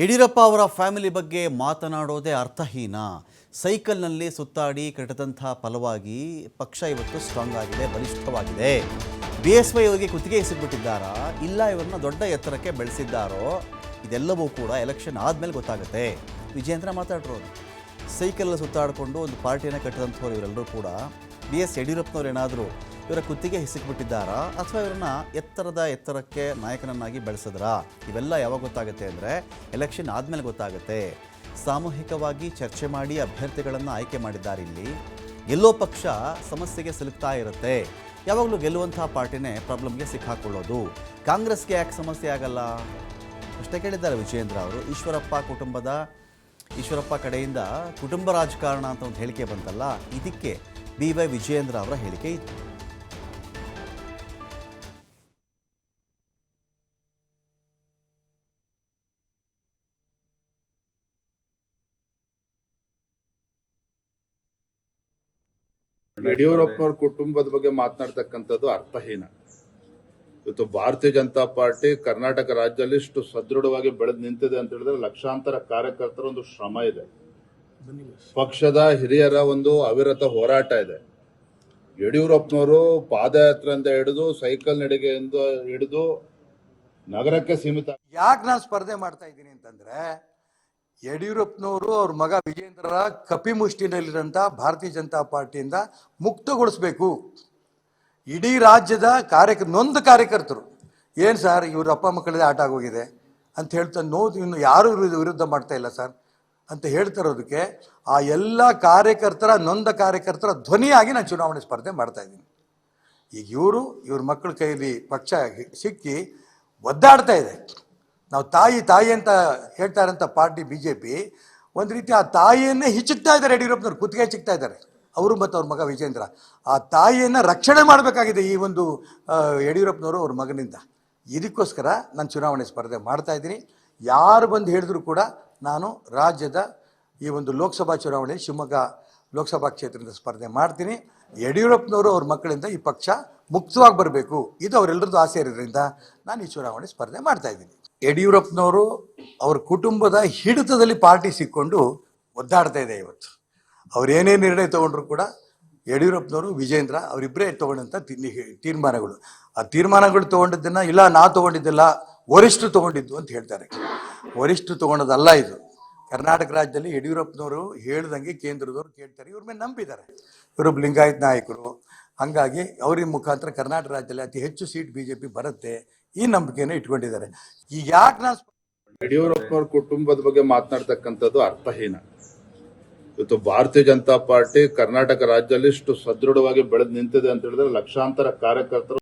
ಯಡಿಯೂರಪ್ಪ ಅವರ ಫ್ಯಾಮಿಲಿ ಬಗ್ಗೆ ಮಾತನಾಡೋದೇ ಅರ್ಥಹೀನ. ಸೈಕಲ್ನಲ್ಲಿ ಸುತ್ತಾಡಿ ಕೆಟ್ಟದಂಥ ಫಲವಾಗಿ ಪಕ್ಷ ಇವತ್ತು ಸ್ಟ್ರಾಂಗ್ ಆಗಿದೆ, ಬಲಿಷ್ಠವಾಗಿದೆ. ಬಿ ಎಸ್ ವೈ ಅವರಿಗೆ ಕುತ್ತಿಗೆ ಸಿಗ್ಬಿಟ್ಟಿದ್ದಾರಾ ಇಲ್ಲ, ಇವರನ್ನ ದೊಡ್ಡ ಎತ್ತರಕ್ಕೆ ಬೆಳೆಸಿದ್ದಾರೋ? ಇದೆಲ್ಲವೂ ಕೂಡ ಎಲೆಕ್ಷನ್ ಆದಮೇಲೆ ಗೊತ್ತಾಗುತ್ತೆ. ವಿಜೇಂದ್ರ ಮಾತಾಡಿರೋದು. ಸೈಕಲಲ್ಲಿ ಸುತ್ತಾಡಿಕೊಂಡು ಒಂದು ಪಾರ್ಟಿಯನ್ನು ಕಟ್ಟಿದಂಥವ್ರು ಇವರೆಲ್ಲರೂ ಕೂಡ. ಬಿ ಎಸ್ ಯಡಿಯೂರಪ್ಪನವ್ರು ಏನಾದರೂ ಇವರ ಕುತ್ತಿಗೆ ಹಿಸಿಕ್ಬಿಟ್ಟಿದ್ದಾರಾ ಅಥವಾ ಇವರನ್ನ ಎತ್ತರದ ಎತ್ತರಕ್ಕೆ ನಾಯಕನನ್ನಾಗಿ ಬೆಳೆಸಿದ್ರಾ? ಇವೆಲ್ಲ ಯಾವಾಗ ಗೊತ್ತಾಗುತ್ತೆ ಅಂದರೆ ಎಲೆಕ್ಷನ್ ಆದಮೇಲೆ ಗೊತ್ತಾಗುತ್ತೆ. ಸಾಮೂಹಿಕವಾಗಿ ಚರ್ಚೆ ಮಾಡಿ ಅಭ್ಯರ್ಥಿಗಳನ್ನು ಆಯ್ಕೆ ಮಾಡಿದ್ದಾರೆ ಇಲ್ಲಿ. ಗೆಲ್ಲೋ ಪಕ್ಷ ಸಮಸ್ಯೆಗೆ ಸಿಲುಕ್ತಾ ಇರುತ್ತೆ. ಯಾವಾಗಲೂ ಗೆಲ್ಲುವಂತಹ ಪಾರ್ಟಿನೇ ಪ್ರಾಬ್ಲಮ್ಗೆ ಸಿಕ್ಕಾಕೊಳ್ಳೋದು. ಕಾಂಗ್ರೆಸ್ಗೆ ಯಾಕೆ ಸಮಸ್ಯೆ ಆಗಲ್ಲ? ಅಷ್ಟೇ ಕೇಳಿದ್ದಾರೆ ವಿಜಯೇಂದ್ರ ಅವರು. ಈಶ್ವರಪ್ಪ ಕುಟುಂಬದ, ಈಶ್ವರಪ್ಪ ಕಡೆಯಿಂದ ಕುಟುಂಬ ರಾಜಕಾರಣ ಅಂತ ಒಂದು ಹೇಳಿಕೆ ಬಂತಲ್ಲ, ಇದಕ್ಕೆ ಬಿ ವೈ ವಿಜಯೇಂದ್ರ ಅವರ ಹೇಳಿಕೆ ಇತ್ತು. ಯಡಿಯೂರಪ್ಪನವ್ರ ಕುಟುಂಬದ ಬಗ್ಗೆ ಮಾತನಾಡ್ತಕ್ಕಂಥದ್ದು ಅರ್ಥಹೀನ. ಇವತ್ತು ಭಾರತೀಯ ಜನತಾ ಪಾರ್ಟಿ ಕರ್ನಾಟಕ ರಾಜ್ಯದಲ್ಲಿ ಇಷ್ಟು ಸದೃಢವಾಗಿ ಬೆಳೆದು ನಿಂತಿದೆ ಅಂತ ಹೇಳಿದ್ರೆ ಲಕ್ಷಾಂತರ ಕಾರ್ಯಕರ್ತರ ಒಂದು ಶ್ರಮ ಇದೆ. ಪಕ್ಷದ ಹಿರಿಯರ ಒಂದು ಅವಿರತ ಹೋರಾಟ ಇದೆ. ಯಡಿಯೂರಪ್ಪನವರು ಪಾದಯಾತ್ರೆಯಿಂದ ಹಿಡಿದು, ಸೈಕಲ್ ನಡಿಗೆಯಿಂದ ಹಿಡಿದು ನಗರಕ್ಕೆ ಸೀಮಿತ ಯಾಕೆ ನಾನು ಸ್ಪರ್ಧೆ ಮಾಡ್ತಾ ಇದ್ದೀನಿ ಅಂತಂದ್ರೆ ಯಡಿಯೂರಪ್ಪನವರು ಅವ್ರ ಮಗ ವಿಜೇಂದ್ರರ ಕಪಿಮುಷ್ಟಿನಲ್ಲಿರೋಂಥ ಭಾರತೀಯ ಜನತಾ ಪಾರ್ಟಿಯಿಂದ ಮುಕ್ತಗೊಳಿಸ್ಬೇಕು. ಇಡೀ ರಾಜ್ಯದ ಕಾರ್ಯಕ ನೊಂದ ಕಾರ್ಯಕರ್ತರು, ಏನು ಸರ್ ಇವ್ರ ಅಪ್ಪ ಮಕ್ಕಳದೇ ಆಟ ಆಗೋಗಿದೆ ಅಂತ ಹೇಳ್ತಾ ನೋಡಿ ಇನ್ನು ಯಾರು ವಿರುದ್ಧ ಮಾಡ್ತಾ ಇಲ್ಲ ಸರ್ ಅಂತ ಹೇಳ್ತಾ ಇರೋದಕ್ಕೆ ಆ ಎಲ್ಲ ಕಾರ್ಯಕರ್ತರ, ನೊಂದ ಕಾರ್ಯಕರ್ತರ ಧ್ವನಿಯಾಗಿ ನಾನು ಚುನಾವಣೆ ಸ್ಪರ್ಧೆ ಮಾಡ್ತಾ ಇದ್ದೀನಿ. ಈಗ ಇವರು, ಇವ್ರ ಮಕ್ಕಳ ಕೈಯಲ್ಲಿ ಪಕ್ಷ ಸಿಕ್ಕಿ ಒದ್ದಾಡ್ತಾ ಇದೆ. ನಾವು ತಾಯಿ ತಾಯಿ ಅಂತ ಹೇಳ್ತಾ ಇರೋಂಥ ಪಾರ್ಟಿ ಬಿ ಜೆ ಪಿ ಒಂದು ರೀತಿ ಆ ತಾಯಿಯನ್ನೇ ಹಿಚ್ಚುತ್ತಾ ಇದ್ದಾರೆ ಯಡಿಯೂರಪ್ಪನವ್ರು, ಕುತ್ತಿಗೆ ಹಿಚ್ಚುತ್ತಾ ಇದ್ದಾರೆ. ಅವರು ಮತ್ತು ಅವ್ರ ಮಗ ವಿಜೇಂದ್ರ. ಆ ತಾಯಿಯನ್ನು ರಕ್ಷಣೆ ಮಾಡಬೇಕಾಗಿದೆ ಈ ಒಂದು ಯಡಿಯೂರಪ್ಪನವರು ಅವ್ರ ಮಗನಿಂದ. ಇದಕ್ಕೋಸ್ಕರ ನಾನು ಚುನಾವಣೆ ಸ್ಪರ್ಧೆ ಮಾಡ್ತಾ ಇದ್ದೀನಿ. ಯಾರು ಬಂದು ಹೇಳಿದ್ರು ಕೂಡ ನಾನು ರಾಜ್ಯದ ಈ ಒಂದು ಲೋಕಸಭಾ ಚುನಾವಣೆ, ಶಿವಮೊಗ್ಗ ಲೋಕಸಭಾ ಕ್ಷೇತ್ರದಿಂದ ಸ್ಪರ್ಧೆ ಮಾಡ್ತೀನಿ. ಯಡಿಯೂರಪ್ಪನವರು ಅವ್ರ ಮಕ್ಕಳಿಂದ ಈ ಪಕ್ಷ ಮುಕ್ತವಾಗಿ ಬರಬೇಕು. ಇದು ಅವರೆಲ್ಲರದ್ದು ಆಸೆ ಇರೋದ್ರಿಂದ ನಾನು ಈ ಚುನಾವಣೆ ಸ್ಪರ್ಧೆ ಮಾಡ್ತಾ ಇದ್ದೀನಿ. ಯಡಿಯೂರಪ್ಪನವರು ಅವ್ರ ಕುಟುಂಬದ ಹಿಡಿತದಲ್ಲಿ ಪಾರ್ಟಿ ಸಿಕ್ಕೊಂಡು ಒದ್ದಾಡ್ತಾ ಇದೆ ಇವತ್ತು. ಏನೇ ನಿರ್ಣಯ ತಗೊಂಡ್ರು ಕೂಡ ಯಡಿಯೂರಪ್ಪನವರು, ವಿಜೇಂದ್ರ ಅವರಿಬ್ಬರೇ ತಗೊಂಡಂಥ ತಿನ್ನಿ ತೀರ್ಮಾನಗಳು. ಆ ತೀರ್ಮಾನಗಳು ತಗೊಂಡಿದ್ದನ್ನ ಇಲ್ಲ, ನಾ ತಗೊಂಡಿದ್ದಿಲ್ಲ, ವರಿಷ್ಠರು ತಗೊಂಡಿದ್ದು ಅಂತ ಹೇಳ್ತಾರೆ. ವರಿಷ್ಠರು ತಗೊಂಡದಲ್ಲ ಇದು. ಕರ್ನಾಟಕ ರಾಜ್ಯದಲ್ಲಿ ಯಡಿಯೂರಪ್ಪನವರು ಹೇಳ್ದಂಗೆ ಕೇಂದ್ರದವರು ಕೇಳ್ತಾರೆ. ಇವ್ರ ಮೇಲೆ ನಂಬಿದ್ದಾರೆ. ಇವರು ಲಿಂಗಾಯತ್ ನಾಯಕರು ಹಂಗಾಗಿ ಅವ್ರಿಗೆ ಮುಖಾಂತರ ಕರ್ನಾಟಕ ರಾಜ್ಯದಲ್ಲಿ ಅತಿ ಹೆಚ್ಚು ಸೀಟ್ ಬಿಜೆಪಿ ಬರುತ್ತೆ ಈ ನಂಬಿಕೆಯನ್ನು ಇಟ್ಕೊಂಡಿದ್ದಾರೆ. ಈಗ ಯಾಕೆ ನಾನು ಯಡಿಯೂರಪ್ಪನವ್ರ ಕುಟುಂಬದ ಬಗ್ಗೆ ಮಾತನಾಡ್ತಕ್ಕಂಥದ್ದು ಅರ್ಥಹೀನ. ಇವತ್ತು ಭಾರತೀಯ ಜನತಾ ಪಾರ್ಟಿ ಕರ್ನಾಟಕ ರಾಜ್ಯದಲ್ಲಿ ಇಷ್ಟು ಸದೃಢವಾಗಿ ಬೆಳೆದು ನಿಂತಿದೆ ಅಂತ ಹೇಳಿದ್ರೆ ಲಕ್ಷಾಂತರ ಕಾರ್ಯಕರ್ತರು